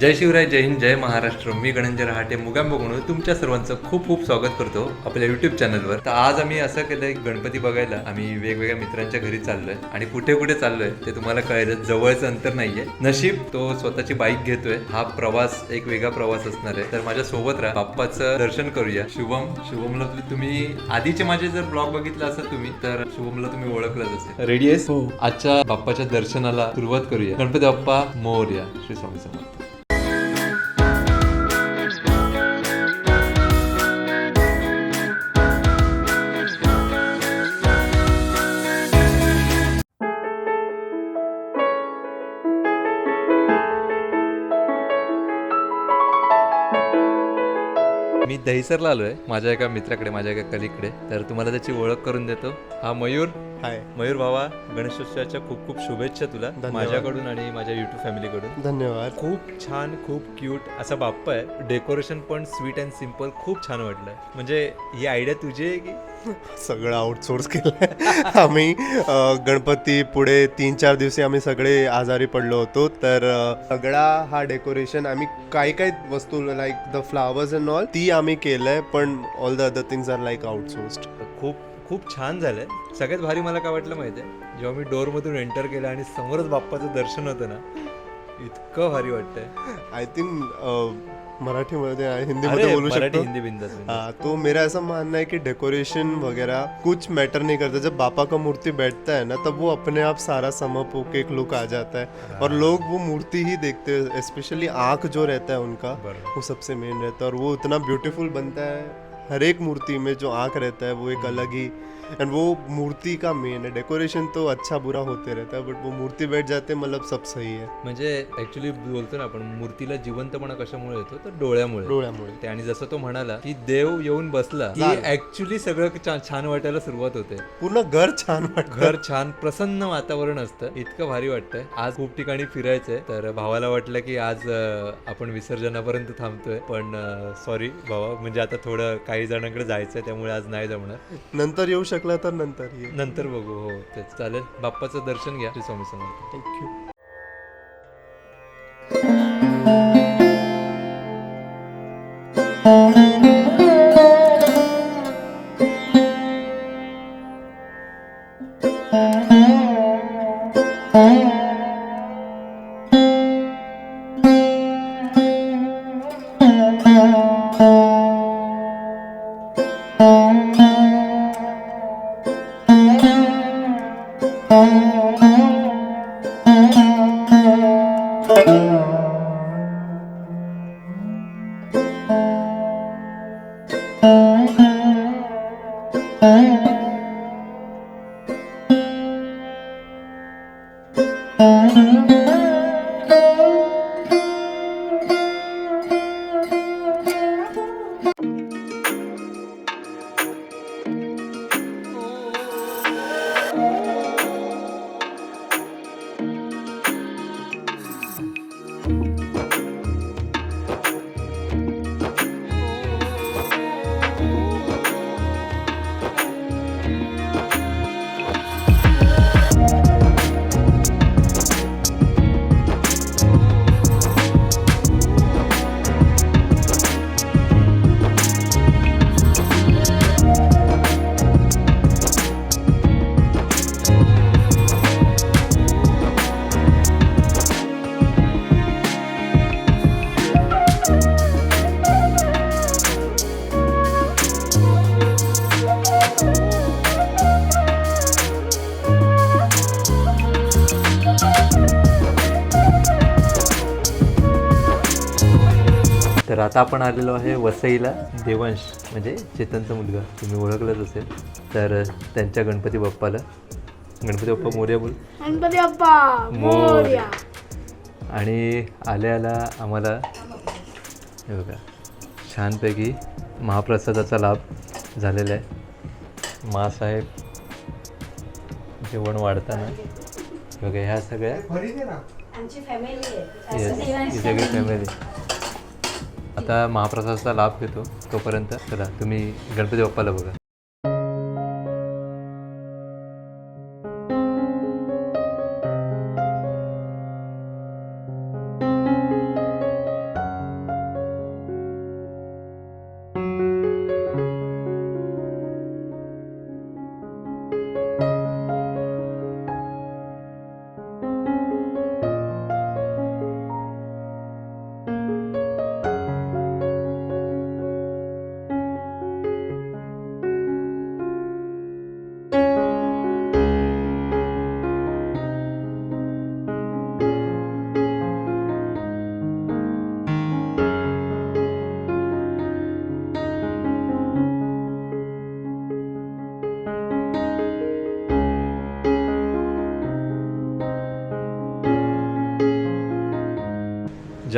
जय शिवराय जय हिंद जय महाराष्ट्र. मी गणंजय रहाटे मुगाम म्हणून तुमच्या सर्वांचं खूप खूप स्वागत करतो आपल्या युट्यूब चॅनलवर तर आज आम्ही असं केलंय गणपती बघायला आम्ही वेगवेगळ्या मित्रांच्या घरी चाललोय आणि कुठे कुठे चाललोय ते तुम्हाला कळलं जवळचं अंतर नाहीये. नशीब तो स्वतःची बाईक घेतोय. हा प्रवास एक वेगळा प्रवास असणार आहे. तर माझ्या सोबत राहा. बाप्पाचं दर्शन करूया. शुभम शुभमला तुम्ही आधीचे माझे जर ब्लॉग बघितला असेल तुम्ही तर शुभमला तुम्ही ओळखलंच असेल. रेडी आहेस? आजच्या बाप्पाच्या दर्शनाला सुरुवात करूया. गणपती बाप्पा मोर्या. श्री स्वामी समर्थ. दहिसरला आलोय माझ्या एका मित्राकडे माझ्या एका कलिकडे. तर तुम्हाला त्याची ओळख करून देतो. हा मयूर. हाय. मयूर भावा गणेशोत्सवाच्या खूप खूप शुभेच्छा तुला. माझ्याकडून आणि माझ्या युट्यूब फॅमिलीकडून धन्यवाद. खूप छान खूप क्यूट असा बाप्पा आहे. डेकोरेशन पण स्वीट अँड सिंपल खूप छान वाटलंय. म्हणजे ही आयडिया तुझी आहे की? सगळं आउटसोर्स केलंय. आम्ही गणपती पुढे तीन चार दिवशी आम्ही सगळे आजारी पडलो होतो. तर सगळा हा डेकोरेशन आम्ही काही काही वस्तू like the flowers and all ती आम्ही केलंय पण all the other things are like outsourced खूप खूप छान झालंय. सगळ्यात भारी मला काय वाटलं माहितीये? जेव्हा मी डोर मधून एंटर केलं आणि समोरच बाप्पाचं दर्शन होतं ना इतकं भारी वाटतंय. आय थिंक मराठीमध्ये अरे, हिंदीमध्ये बोलू मराठी शकतो. हिंदी बिंदास. हाँ तो मेरा ऐसा मानना है कि डेकोरेशन वगैरह कुछ मैटर नहीं करता। जब बापा का मूर्ति बैठता है ना तब वो अपने आप सारा समप होके एक लुक आ जाता है। और लोग वो मूर्ति ही देखते हैं स्पेशली आँख जो रहता है उनका वो सबसे मेन रहता है। और वो इतना ब्यूटीफुल बनता है हर एक मूर्ति में जो आँख रहता है वो एक अलग ही एंड वो मूर्ति का मेन है। डेकोरेशन तो अच्छा बुरा होते रहता है बट वो मूर्ति बैठ जाते मतलब सब सही है। म्हणजे ऍक्च्युली बोलतो ना आपण मूर्तीला जिवंतपणा कशामुळे येतो? तर डोळ्यामुळे. डोळ्यामुळे. ते आणि जसं तो म्हणाला की देव येऊन बसला की. ऍक्च्युली सगळं छान वाटायला सुरुवात होते. पूर्ण घर छान वाटतं. घर छान प्रसन्न वातावरण असतं. इतकं भारी वाटतंय. आज खूप ठिकाणी फिरायचंय तर भावाला वाटलं की आज आपण विसर्जनापर्यंत थांबतोय. पण सॉरी भावा म्हणजे आता थोडं काही जणांकडे जायचंय त्यामुळे आज नाही जमणार. नंतर येऊ शकला तर नंतर ये. नंतर बघू हो तेच चालेल. बाप्पाचं दर्शन घ्या श्री स्वामी समर्थ. थँक्यू तर आता आपण आलेलो आहे वसईला देवांश म्हणजे चेतनचा मुलगा. तुम्ही ओळखलंच असेल. तर त्यांच्या गणपती बाप्पाला. गणपती बाप्पा मोर्या बोल. गणपती बाप्पा मोरया. आणि आल्या आल्या आम्हाला हे बघा छानपैकी महाप्रसादाचा लाभ झालेला आहे. मासाहेब जेवण वाढताना हे बघा ह्या सगळ्या आमची फॅमिली आहे. येस ही सगळी फॅमिली त्या महाप्रसादाचा लाभ घेतो तोपर्यंत चला तुम्ही गणपती बाप्पाला बघा.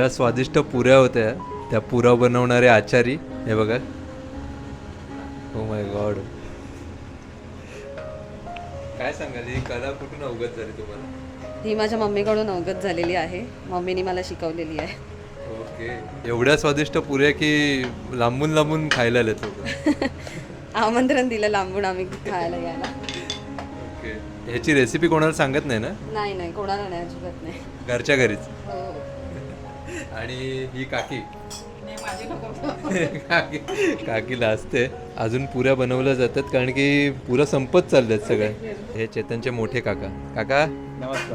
ज्या स्वादिष्ट पुऱ्या होत्या त्या पुऱ्या बनवणारे आचारी हे बघा. ओ माय गॉड काय सांगाल ही कला कुठून अवगत झाली तुम्हाला? ही माझ्या मम्मीकडून अवगत झालेली आहे. मम्मीने मला शिकवलेली आहे. ओके एवढ्या स्वादिष्ट पुऱ्या की लांबून लांबून खायला आलेत लोक. आमंत्रण दिलं लांबून आम्ही खायला यायला. ओके ह्याची रेसिपी कोणाला सांगत नाही ना? नाही नाही. कोणाला नाही अजिबात नाही. घरच्या घरीच. हो. आणि ही काकी. काकी काकीला असते. अजून पुऱ्या बनवल्या जातात कारण की पुऱ्या संपत चालल्यात सगळ्या. हे चेतनचे मोठे काका. काका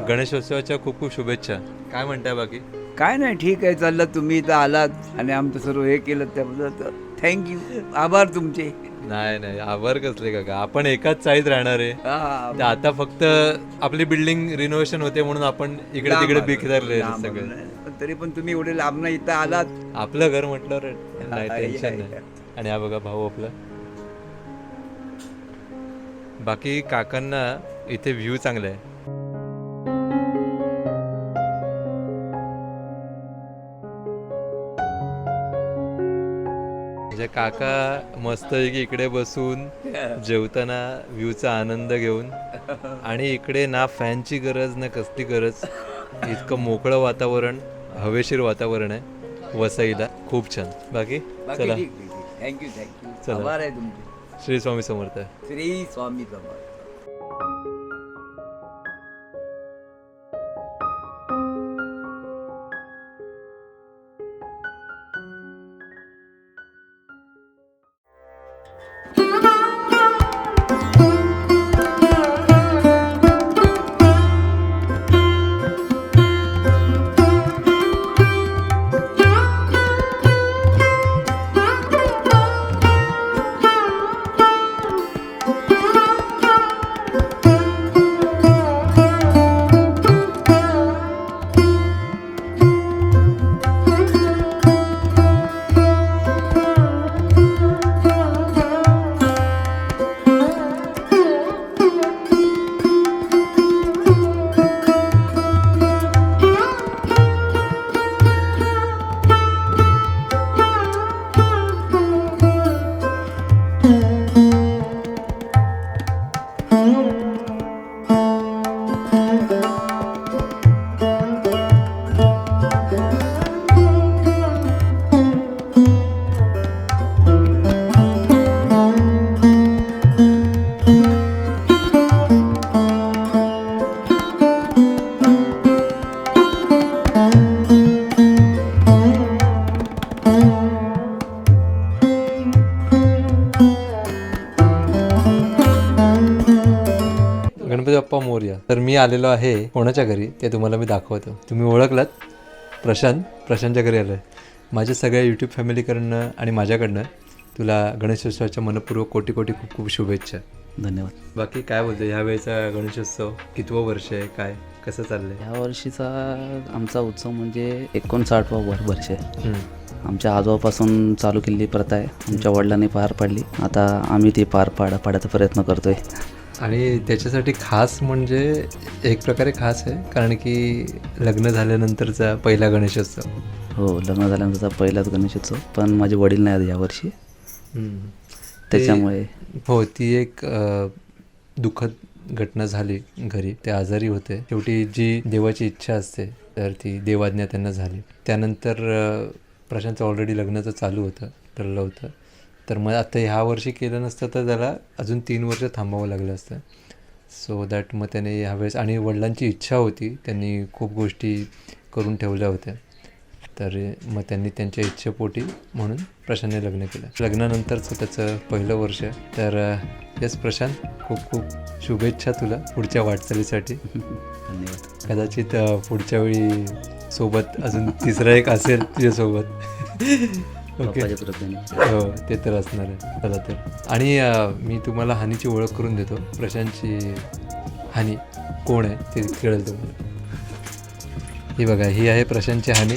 गणेशोत्सवाच्या खूप खूप शुभेच्छा. काय म्हणताय बाकी? काय नाही ठीक आहे चाललं. तुम्ही इथं आलात आणि आमचं सर्व हे केलं त्याबद्दल. थँक्यू आभार तुमचे. नाही नाही आभार कसले काका. आपण एकाच चाळीत राहणार आहे. हा, ते आता फक्त आपली बिल्डिंग रिनोव्हेशन होते म्हणून आपण इकडे लांब तिकडे आलो. बिखरले लांब आलो. तरी पण तुम्ही एवढे लांब इथं आलात. आपलं घर म्हटल्यावर नाही टेन्शन. नाही. आणि हा बघा भाऊ आपला. बाकी काकांना इथे व्ह्यू चांगला आहे. म्हणजे काका मस्त इकडे बसून जेवताना व्ह्यूचा आनंद घेऊन. आणि इकडे ना फॅनची गरज ना कसली गरज. इतकं मोकळं वातावरण हवेशीर वातावरण आहे. वसईला. खूप छान. बाकी? चला. थँक्यू थँक्यू चला. श्री स्वामी समर्थ. श्री स्वामी समर्थ. गणपती बाप्पा मोर्या. तर मी आलेलो आहे कोणाच्या घरी ते तुम्हाला मी दाखवतो. तुम्ही ओळखलात? प्रशांत. प्रशांतच्या घरी आलो आहे माझ्या सगळ्या यूट्यूब फॅमिलीकडनं आणि माझ्याकडनं तुला गणेशोत्सवाच्या मनपूर्वक कोटी कोटी खूप खूप शुभेच्छा. धन्यवाद. बाकी काय बोलतो ह्या वेळेचा गणेशोत्सव कितवं वर्ष आहे? काय? कसं चाललंय? ह्या वर्षीचा आमचा उत्सव म्हणजे एकोणसाठवा वर वर्ष आहे. हम्म. आमच्या आजोबापासून चालू केलेली प्रथा आहे. आमच्या वडिलांनी पार पाडली. आता आम्ही ती पार पाड पाडायचा प्रयत्न करतोय. आणि त्याच्यासाठी खास म्हणजे एक प्रकारे खास आहे कारण की लग्न झाल्यानंतरचा पहिला गणेशोत्सव. हो लग्न झाल्यानंतरचा पहिलाच गणेशोत्सव पण माझे वडील नाही आहेत यावर्षी. त्याच्यामुळे हो ती एक दुःखद घटना झाली घरी. ते आजारी होते. शेवटी जी देवाची इच्छा असते तर ती देवाज्ञा त्यांना झाली. त्यानंतर प्रशांतचं ऑलरेडी लग्नाचं चालू होतं ठरलं होतं. तर मग आता ह्या वर्षी केलं नसतं तर त्याला अजून तीन वर्ष थांबावं लागलं असतं. सो दॅट मग त्याने ह्यावेळेस आणि वडिलांची इच्छा होती त्यांनी खूप गोष्टी करून ठेवल्या होत्या. तर मग त्यांनी त्यांच्या इच्छेपोटी म्हणून प्रशांतने लग्न केलं. लग्नानंतरचं त्याचं पहिलं वर्ष. तर येस प्रशांत खूप खूप शुभेच्छा तुला पुढच्या वाटचालीसाठी. धन्यवाद. कदाचित पुढच्या वेळी सोबत अजून तिसरा एक असेल तुझ्यासोबत. बाप्पाच्या कृपेने. हो ते तर असणार आहे. चला तर. आणि अ, मी तुम्हाला हानीची ओळख करून देतो. प्रशांतची हानी कोण आहे ते कळेल तुम्हाला. ही बघा ही आहे प्रशांतची हानी.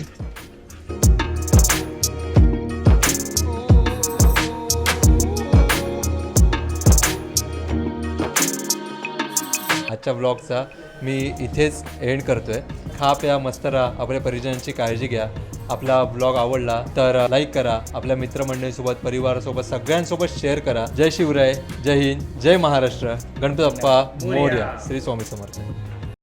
आजच्या ब्लॉगचा मी इथेच एंड करतोय. खा प्या मस्त राहा. आपल्या परिजनांची काळजी घ्या. आपला ब्लॉग आवडला तर uh, लाईक करा. आपल्या मित्रमंडळीसोबत परिवारासोबत सगळ्यांसोबत शेअर करा. जय शिवराय जय हिंद जय महाराष्ट्र. गणपत अप्पा मोर्या श्री स्वामी समर्थ.